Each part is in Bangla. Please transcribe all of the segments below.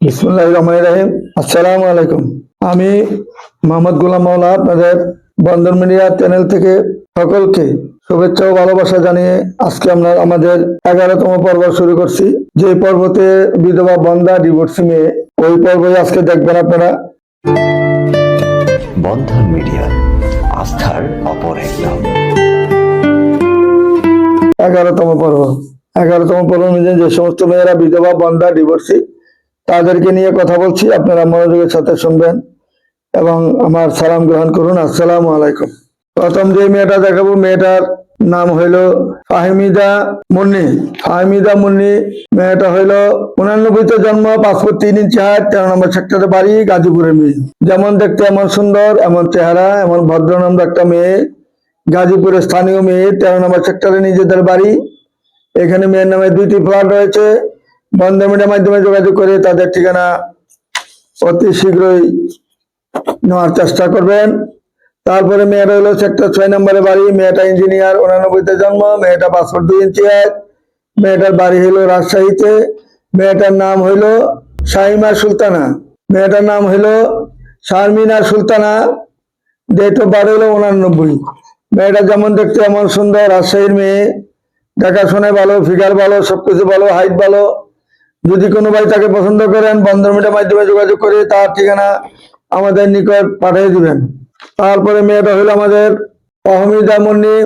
বিসমুল্লাহ রহমান রাহিম। আসসালামু আলাইকুম। আমি মোহাম্মদ গোলাম মাওলা আপনাদের বন্দর মিডিয়া চ্যানেল থেকে সকলকে শুভেচ্ছা ও ভালোবাসা জানিয়ে আজকে আমরা আমাদের এগারোতম পর্ব শুরু করছি। যে পর্বতে বিধবা বন্দা ডিভোর্সি মেয়ে ওই পর্বই আজকে দেখবেন আপনারা। বন্ধন মিডিয়া আস্থার অপর এক নাম এগারোতম পর্ব। এগারোতম পর্ব যে সমস্ত মেয়েরা বিধবা বন্দা ডিভোর্সি তাদেরকে নিয়ে কথা বলছি, আপনারা মনোযোগের সাথে শুনবেন এবং আমার সালাম গ্রহণ করুন। আসসালামু আলাইকুম। প্রথম যে মেয়েটা দেখাবো, মেয়েটার নাম হইল ফাহিমিদা মুন্নি। ফাহিমিদা মুন্নি, মেয়েটা হইল উনানব্বইতে জন্ম, পাসপোর্ট তিন ইঞ্চি হাত তেরো নম্বর সেক্টরে বাড়ি, গাজীপুরের মেয়ে। যেমন দেখতে এমন সুন্দর, এমন চেহারা, এমন ভদ্র ভদ্রনম্র একটা মেয়ে। গাজীপুরের স্থানীয় মেয়ে, তেরো নম্বর সেক্টরে নিজেদের বাড়ি। এখানে মেয়ের নামে দুইটি ফ্ল্যাট রয়েছে। বন্ধ মিডিয়ার মাধ্যমে যোগাযোগ করে তাদের ঠিকানা অতি শীঘ্রই নেওয়ার চেষ্টা করবেন। তারপরে মেয়েটা হলো সেক্টর ছয় নম্বরে বাড়ি, মেয়েটা ইঞ্জিনিয়ার, উনানব্বইতে জন্ম, মেয়েটা পাসপোর্ট দুই ইঞ্চি এক মেয়েটার বাড়ি হলো রাজশাহীতে, মেয়েটার নাম হইল শাহিমা সুলতানা, মেয়েটার নাম হইল Sharmina Sultana date of birth হলো উনানব্বই। মেয়েটা যেমন দেখতে এমন সুন্দর, রাজশাহীর মেয়ে, দেখাশোনায় ভালো ফিগার ভালো, সবকিছু ভালো হাইট ভালো। যদি কোনো ভাই তাকে পছন্দ করেন বন্ধন মিটার মাধ্যমে যোগাযোগ করে তার ঠিকানা আমাদের নিকট পাঠিয়ে দিবেন। তারপরে মেয়েটা হলো আমাদের অহমিদা মুন্নি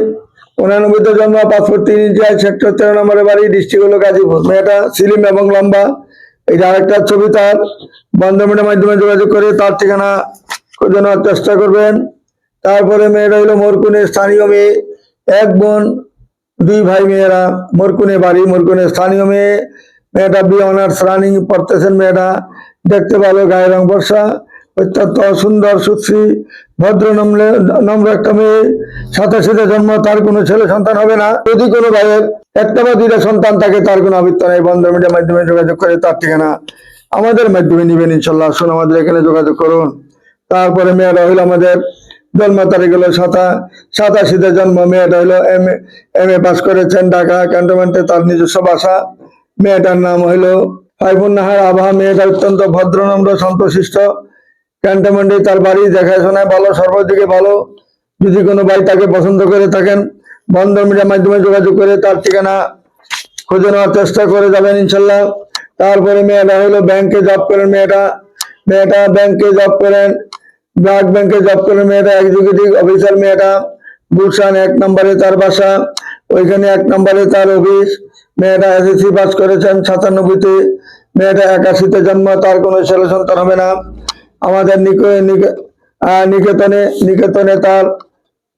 উনানব্বইতে জন্ম পাসপোর্ট তিন ইঞ্চি সেক্টর তেরো নম্বরে বাড়ি, ডিস্ট্রিক্ট হলো গাজীপুর। মেয়েটা সিলিম এবং লম্বা। এটা আরেকটা ছবি তার বন্ধন মিটার মাধ্যমে যোগাযোগ করে তার ঠিকানা খুঁজে নেওয়ার চেষ্টা করবেন। তারপরে মেয়েটা হলো মোরকুনের স্থানীয় মেয়ে, এক বোন, দুই ভাই মেয়েরা, মোরকুনে বাড়ি, মোরকুনে স্থানীয় মেয়ে। মেয়েটা বি অনার্স রানিং পড়তেছেন মেয়েটা। দেখতে ভালো, গায়ের রং বর্ষা, অত্যন্ত সুন্দর, সুশ্রী, ভদ্র নম্রে নম্র একটা মেয়ে। সাথে জন্ম, তার কোনো ছেলে সন্তান হবে না। যদি কোনো ভাইয়ের একটা বা দুইটা সন্তান থাকে, তার কোনো আবৃত্ত নেই। বন্ধ মিডিয়ার মাধ্যমে যোগাযোগ করে, তার ঠিকানা আমাদের মাধ্যমে নিবেন ইনশাল্লাহ। আসুন আমাদের এখানে যোগাযোগ করুন। তারপরে মেয়েরা হইল আমাদের জন্ম তারিখ হলো সাতা, সাতাশিতে জন্ম। মেয়েটা হলো এম এম এ পাস করেছেন ঢাকা ক্যান্টনমেন্টে, তার নিজস্ব বাসা। মেয়েটার নাম হইল ফাইফুন্নাহার আবহা। মেয়েটা অত্যন্ত ভদ্রনম্র সন্তশিষ্ট ক্যান্টনমেন্টে তার বাড়ি দেখাশোনায় ভালো, সর্বদিকে ভালো। যদি কোনো ভাই তাকে পছন্দ করে থাকেন বন্ধ মিডিয়ার মাধ্যমে যোগাযোগ করে তার ঠিকানা খুঁজে নেওয়ার চেষ্টা করে যাবেন ইনশাল্লাহ। তারপরে মেয়েটা হলো ব্যাংকে জব করেন মেয়েটা। মেয়েটা ব্যাংকে জব করেন, ব্লাড ব্যাংকে জব করেন মেয়েটা, এক্সিকিউটিভ অফিসার মেয়েটা। গুলশান এক নম্বরে তার বাসা, ওইখানে এক নম্বরে তার অফিস। মেয়েটা এসএসসি পাস করেছেন সাতানব্বইতে। মেয়েটা একাশিতে জন্ম, তার কোনো ছেলে সন্তান হবে না। আমাদের নিকেতনে নিকেতনে তার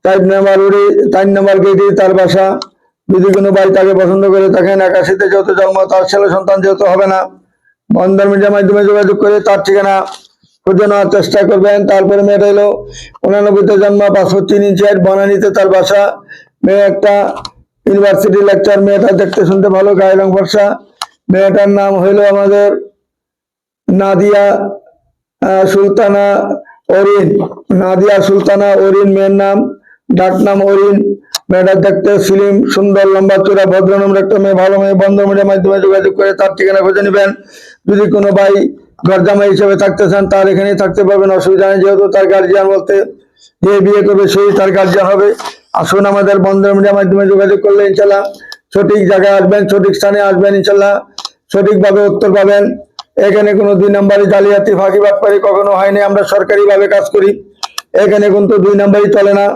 চার নাম্বার উড়ি চার নাম্বার গেটে তার বাসা। যদি কোনো ভাই তাকে পছন্দ করে থাকেন একাশিতে যেহেতু জন্ম, তার ছেলে সন্তান যেহেতু হবে না। বন্ধন মিডিয়ার মাধ্যমে যোগাযোগ করে তার ঠিকানা খুঁজে নেওয়ার চেষ্টা করবেন। তারপরে মেয়েটা এলো। উনানব্বইতে জন্ম পাঁচশো তিন ইঞ্চি হাইট, বনানীতে তার বাসা। মেয়ে একটা ইউনিভার্সিটি লেকচার মেয়েটা দেখতে শুনতে ভালো, গায়ে রং বর্ষা মেয়েটার নাম হইল আমাদের নাদিয়া সুলতানা অরিন। নাদিয়া সুলতানা অরিন, মেয়ের নাম, ডাক নাম অরিন। মেয়েটা দেখতে সিলিম সুন্দর, লম্বা চূড়া ভদ্রনম্র একটা মেয়ে, ভালো মেয়ে, বন্ধ মিডিয়ার মাধ্যমে যোগাযোগ করে তার ঠিকানা খুঁজে নেবেন। যদি কোনো ভাই ঘরজামাই হিসেবে থাকতে চান, তার এখানেই থাকতে পারবেন, অসুবিধা নেই। যেহেতু তার গার্জিয়ান বলতে, যে বিয়ে করবে, সেই তার গার্জিয়ান হবে। আসুন আমাদের বন্ধ মিডিয়ার মাধ্যমে যোগাযোগ করলে ইনশাল্লাহ সঠিক জায়গায় আসবেন, সঠিক স্থানে আসবেন ইনশাল্লাহ, সঠিকভাবে উত্তর পাবেন। এখানে কোনো দুই নম্বরই জালিয়াতি ফাঁকি বাটপারি কখনো হয়নি, আমরা সরকারিভাবে কাজ করি। এখানে কিন্তু দুই নম্বরই চলে না।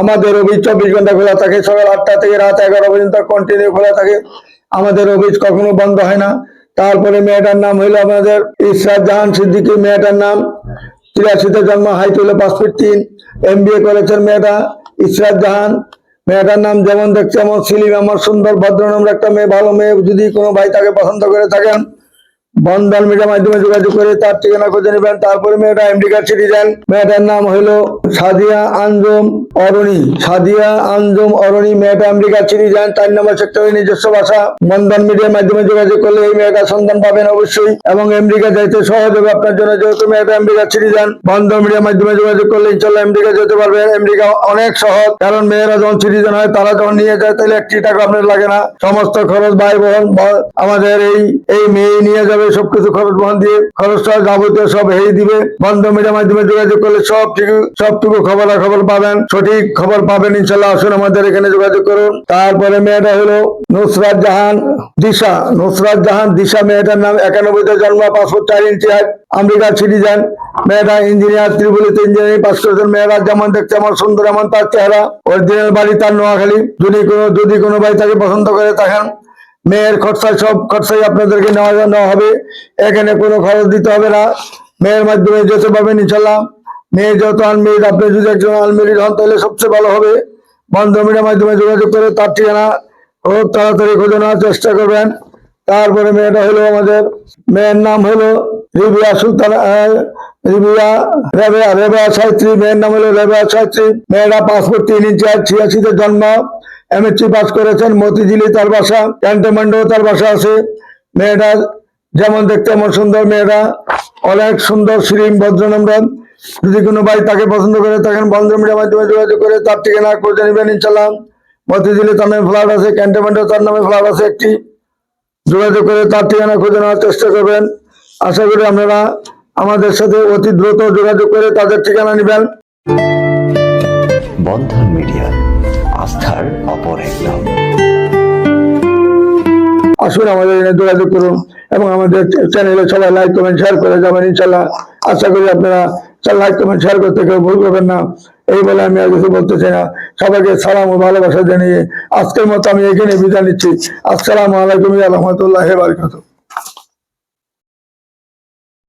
আমাদের অফিস চব্বিশ ঘণ্টা খোলা থাকে, সকাল আটটা থেকে রাত এগারো পর্যন্ত কন্টিনিউ খোলা থাকে। আমাদের অফিস কখনো বন্ধ হয় না। তারপরে মেয়েটার নাম হইল আমাদের ইসরাত জাহান সিদ্দিকী, মেয়েটার নাম তিরাশিতে জন্ম হাইট হইল পাঁচ ফিট তিন এম করেছেন মেয়েটা। ইসরাত জাহান, মেয়েটার নাম যেমন দেখছে, এমন সিলিম, আমার সুন্দর, ভদ্র ভদ্রনম্র একটা মেয়ে, ভালো মেয়ে, যদি কোনো ভাই তাকে পছন্দ করে থাকেন বন্ধন মিডিয়ার মাধ্যমে যোগাযোগ করে তার ঠিকানা খুঁজে নেবেন। তারপরে মেয়েটা এমডি কার্ড সিটিজেন মেয়েটার নাম হলো সাদিয়া আঞ্জুম অরণি। সাদিয়া আঞ্জুম অরণি, মেয়েটা এমডি কার্ড সিটিজেন চার নম্বর সেক্টরে নিজস্ব ভাষা। বন্ধন মিডিয়ার মাধ্যমে যোগাযোগ করলে এই মেয়েটা সন্ধান পাবেন অবশ্যই। এবং আমেরিকা যাইতে সহজ হবে আপনার জন্য, যেহেতু মেয়েটা আমেরিকা সিটিজেন বন্ধন মিডিয়ার মাধ্যমে যোগাযোগ করলে ইনশাল্লাহ আমেরিকা যেতে পারবেন। আমেরিকা অনেক সহজ, কারণ মেয়েরা যখন সিটিজেন হয়, তারা যখন নিয়ে যায়, তাহলে একটি টাকা আপনার লাগে না। সমস্ত খরচ ভাই বোন আমাদের এই এই মেয়ে নিয়ে যাবে। হবে সবকিছু খরচ বহন দিয়ে খরচটা যাবতীয় সব হেই দিবে। বন্ধ মিডিয়ার মাধ্যমে যোগাযোগ করলে সব ঠিক সবটুকু খবর খবর পাবেন। সঠিক খবর পাবেন ইনশাল্লাহ। আসুন আমাদের এখানে যোগাযোগ করুন। তারপরে মেয়েটা হলো নুসরাত জাহান দিশা। নুসরাত জাহান দিশা মেয়েটার নাম একানব্বইতে জন্ম, পাসপোর্ট চার ইঞ্চি হাইট, আমেরিকার সিটিজেন। মেয়েটা ইঞ্জিনিয়ার, ত্রিপুলিতে ইঞ্জিনিয়ারিং পাস করেছেন মেয়েরা যেমন দেখতে আমার সুন্দর, এমন তার চেহারা। অরিজিনাল বাড়ি তার নোয়াখালী। যদি কোনো যদি কোনো ভাই তাকে পছন্দ করে থাকেন মেয়ের খরচায় সব খরচাই আপনাদেরকে নেওয়া নেওয়া হবে। এখানে কোনো খরচ দিতে হবে না। মেয়ের মাধ্যমে যেতে পারবেন ইনশাল্লাহ মেয়ে যত আনমেরিড আপনি যদি একজন আনমেরিড হন, তাহলে সবচেয়ে ভালো হবে। বন্ধমিনের মাধ্যমে যোগাযোগ করে তার ঠিকানা খুব তাড়াতাড়ি খোঁজানোর চেষ্টা করবেন। তারপরে মেয়েটা হলো আমাদের, মেয়ের নাম হলো রিবিয়া সুলতান রিবিয়া রেবেয়া রেবেয়া সাহিত্রী মেয়ের নাম হলো রেবেয়া সাহিত্রী মেয়েরা পাসপোর্ট তিন ইঞ্চি আর ছিয়াশিতে জন্ম। এমএসসি পাস করেছেন মতিঝিলি তার বাসা, ক্যান্টনমেন্টও তার বাসা আছে। মেয়েটা যেমন দেখতে এমন সুন্দর, মেয়েরা অনেক সুন্দর শ্রীম ভদ্রনম্রন যদি কোনো ভাই তাকে পছন্দ করে, তখন বন্ধ মিডিয়ার মাধ্যমে যোগাযোগ করে, তার ঠিকানা খুঁজে নেবেন ইনশাল্লাহ মতিঝিলি তার নামে ফ্ল্যাট আছে, ক্যান্টনমেন্টও তার নামে ফ্ল্যাট আছে একটি। যোগাযোগ করে তার ঠিকানা খুঁজে নেওয়ার চেষ্টা করবেন। আশা করি আপনারা আমাদের সাথে অতি দ্রুত যোগাযোগ করে তাদের ঠিকানা নেবেন। বন্ধন মিডিয়া আস্থার অপর এক নাম আসুন আমাদের এখানে যোগাযোগ করুন এবং আমাদের চ্যানেলে সবাই লাইক কমেন্ট শেয়ার করে যাবেন ইনশাল্লাহ। আশা করি আপনারা লাইক কমেন্ট শেয়ার করতে কেউ ভুল করবেন না। এই বলে আমি আর কিছু বলতে চাই না। সবাইকে সালাম ও ভালোবাসা জানিয়ে আজকের মতো আমি এখানে বিদায় নিচ্ছি। আসসালামু আলাইকুম রহমতুল্লাহ বারকাতুহ।